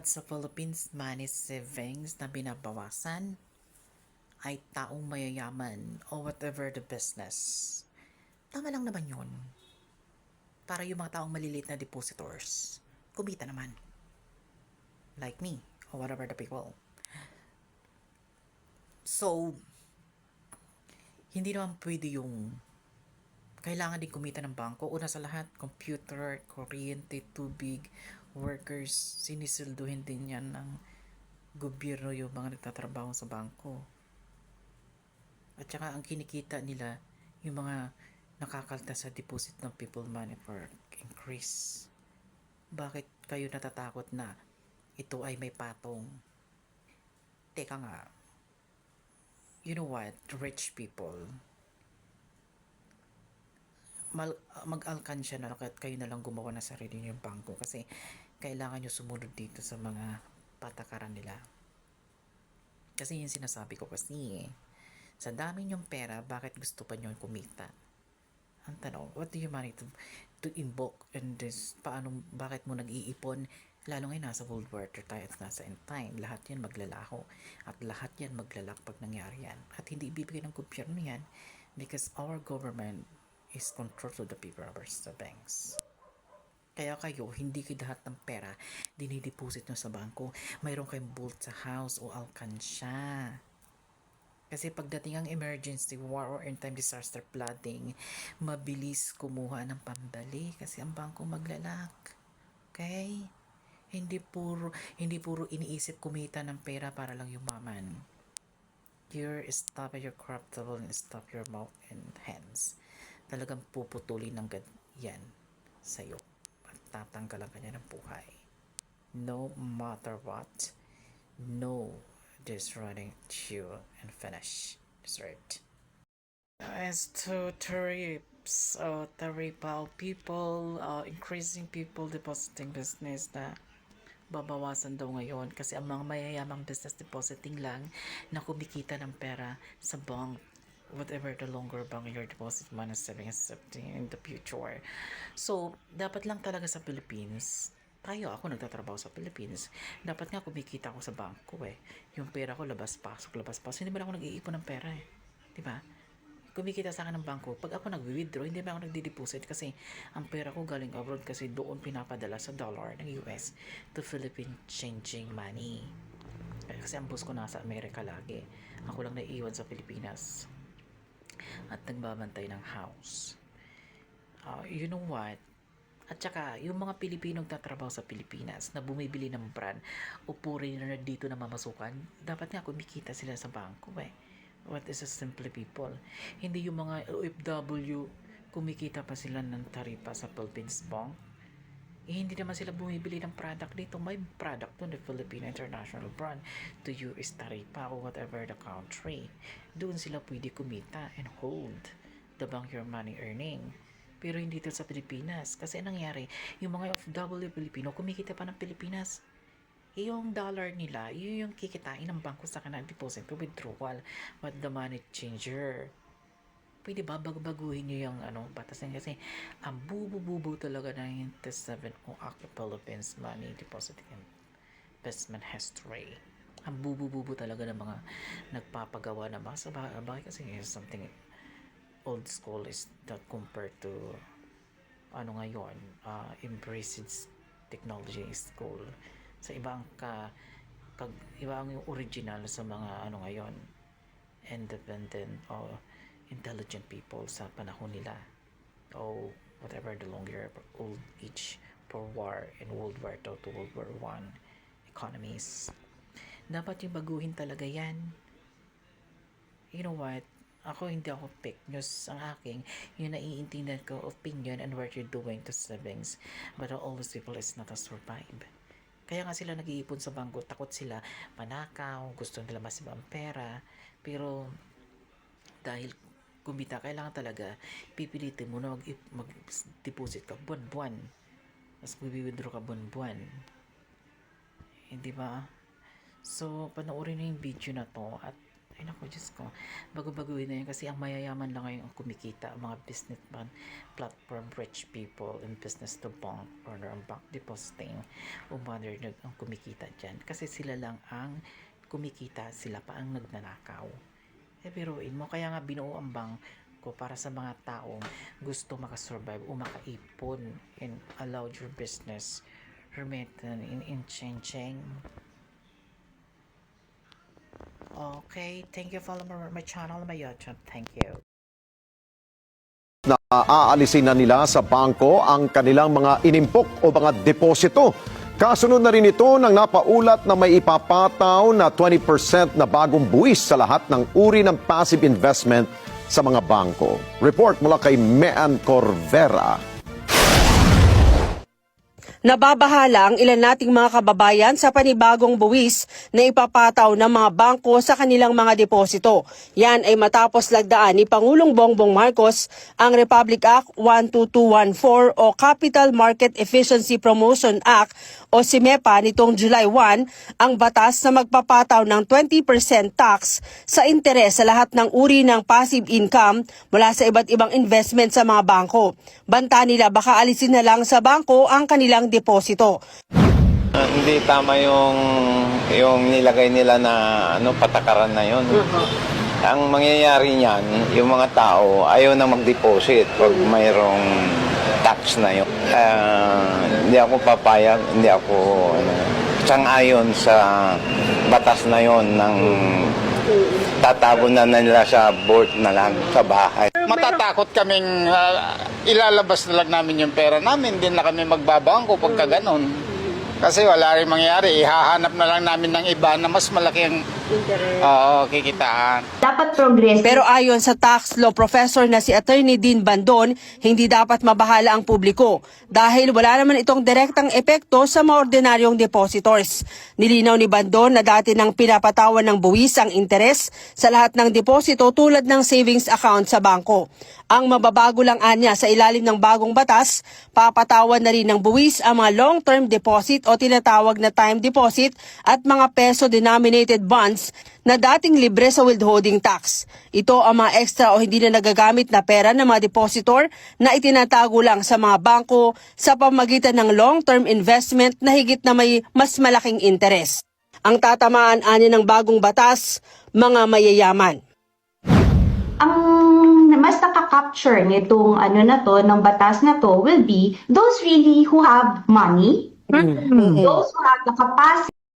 Sa Philippines, money savings na binabawasan ay taong mayayaman o whatever the business. Tama lang naman yun. Para yung mga taong maliliit na depositors, kumita naman. Like me, or whatever the people. So, hindi naman pwede yung kailangan din kumita ng bangko. Una sa lahat, computer, kuryente, tubig, workers, sinisilduhin din yan ng gobyerno yung mga nagtatrabaho sa bangko. At saka ang kinikita nila, yung mga nakakalta sa deposit ng people money for increase. Bakit kayo natatakot na ito ay may patong? Teka nga, you know what, rich people, mag-alkansya na kayo na lang gumawa ng sarili niyong bangko kasi kailangan nyo sumunod dito sa mga patakaran nila. Kasi yung sinasabi ko kasi, sa dami niyong pera, bakit gusto pa niyo kumita? Ang tanong, what do you money to, to invoke and this, paano, bakit mo nag-iipon? Lalo ngayon nasa World War III tayo at nasa end time, lahat yan maglalaho at lahat yan maglalak pag nangyari yan. At hindi ibibigay ng gobyerno yan because our government is control to the people of our banks. Kaya kayo, hindi kayo lahat ng pera dinideposit nyo sa bangko. Mayroon kayong vault sa house o alkansya. Kasi pagdating ang emergency, war or in time disaster flooding, mabilis kumuha ng pambali kasi ang bangko maglalak. Okay? Hindi puro hindi puro iniisip kumita ng pera para lang yumaman. Your stop your corruptible and stop your mouth and hands. Talagang puputulin ng gad yan sa'yo. At tatanggalan ka niya ng buhay. No matter what, no this running to and finish dessert. As to tariffs, uh, tarifal people, uh, increasing people depositing business na babawasan daw ngayon kasi ang mga mayayamang business depositing lang na kumikita ng pera sa bank whatever the longer bank your deposit money saving and safety in the future. So, dapat lang talaga sa Philippines, tayo, ako nagtatrabaho sa Philippines, dapat nga kumikita ako sa bangko eh. Yung pera ko labas-pasok, labas-pasok. Hindi ba ako nag-iipon ng pera eh. Di ba? kumikita sa akin ng bangko. Pag ako nag-withdraw, hindi ba ako nagdi-deposit kasi ang pera ko galing abroad kasi doon pinapadala sa dollar ng US to Philippine changing money. Kasi ang boss ko nasa Amerika lagi. Ako lang naiiwan sa Pilipinas. At nagbabantay ng house. Uh, you know what? At saka, yung mga Pilipinong tatrabaho sa Pilipinas na bumibili ng brand o na dito na mamasukan, dapat nga kumikita sila sa bangko eh what is a simple people. Hindi yung mga OFW, kumikita pa sila ng taripa sa Philippines Bank. Eh, hindi naman sila bumibili ng product dito. May product doon, the Philippine International Brand, to US taripa or whatever the country. Doon sila pwede kumita and hold the bank your money earning. Pero hindi dito sa Pilipinas. Kasi nangyari, yung mga OFW Pilipino, kumikita pa ng Pilipinas yung dollar nila, yun yung kikitain ng bangko sa kanang deposit to withdrawal. But the money changer, pwede ba bagbaguhin nyo yung ano, batas na kasi ang bubu-bubu talaga ng 97 o Aki Philippines Money Deposit Investment History. Ang bubu-bubu talaga ng mga nagpapagawa na mga sa bagay kasi is something old school is that compared to ano ngayon, uh, embraced technology school sa ibang ka pag iba ang original sa mga ano ngayon independent o intelligent people sa panahon nila. O whatever the longer old age for war in World War II to World War One economies. Dapat yung baguhin talaga yan. You know what? Ako hindi ako fake news. Ang aking yung naiintindihan ko opinion and what you're doing to savings but all those people is not a survive. Kaya nga sila nag-iipon sa bangko, takot sila manakaw, gusto nila mas ibang pera. Pero dahil kumita, kailangan talaga pipilitin mo na mag- mag-deposit ka buwan-buwan. Tapos mag-withdraw ka buwan-buwan. Hindi ba? So, panoorin niyo yung video na to at Ay naku, Diyos ko. Bago-baguhin na yan kasi ang mayayaman lang ngayon ang kumikita. Ang mga businessman, platform, rich people, and business to bank or ang bank depositing mother ang kumikita dyan. Kasi sila lang ang kumikita, sila pa ang nagnanakaw. Eh, biruin mo, kaya nga binuo ang bangko para sa mga taong gusto makasurvive o makaipon and allow your business hermetan in in cheng. Okay, thank you for my, my channel, my YouTube. Thank you. na aalisin na nila sa bangko ang kanilang mga inimpok o mga deposito. Kasunod na rin ito nang napaulat na may ipapataw na 20% na bagong buwis sa lahat ng uri ng passive investment sa mga bangko. Report mula kay Mean Corvera. Nababahala ang ilan nating mga kababayan sa panibagong buwis na ipapataw ng mga bangko sa kanilang mga deposito. Yan ay matapos lagdaan ni Pangulong Bongbong Marcos ang Republic Act 12214 o Capital Market Efficiency Promotion Act o SIMEPA nitong July 1 ang batas na magpapataw ng 20% tax sa interes sa lahat ng uri ng passive income mula sa iba't ibang investment sa mga bangko. Banta nila baka alisin na lang sa bangko ang kanilang deposito. Ah, hindi tama yung yung nilagay nila na ano patakaran na yon. Ang mangyayari niyan, yung mga tao ayaw na mag-deposit pag mayroong tax na yun. Ah, hindi ako papayag, hindi ako ano, sang-ayon sa batas na yon ng tatago na nila sa board na lang sa bahay. Matatakot kaming ah, ilalabas na lang namin yung pera namin, hindi na kami magbabangko pagka ganon. Kasi wala rin mangyayari, ihahanap na lang namin ng iba na mas malaki ang oo, kikitaan. dapat progressive Pero ayon sa tax law professor na si Attorney Dean Bandon, hindi dapat mabahala ang publiko dahil wala naman itong direktang epekto sa mga ordinaryong depositors. Nilinaw ni Bandon na dati nang pinapatawan ng buwis ang interes sa lahat ng deposito tulad ng savings account sa bangko. Ang mababago lang anya sa ilalim ng bagong batas, papatawan na rin ng buwis ang mga long-term deposit o tinatawag na time deposit at mga peso-denominated bonds na dating libre sa withholding tax. Ito ang mga extra o hindi na nagagamit na pera ng mga depositor na itinatago lang sa mga bangko sa pamagitan ng long-term investment na higit na may mas malaking interes. Ang tatamaan ani ng bagong batas, mga mayayaman. ang mas nakaka-capture nitong ano na to ng batas na to will be those really who have money those who have the capacity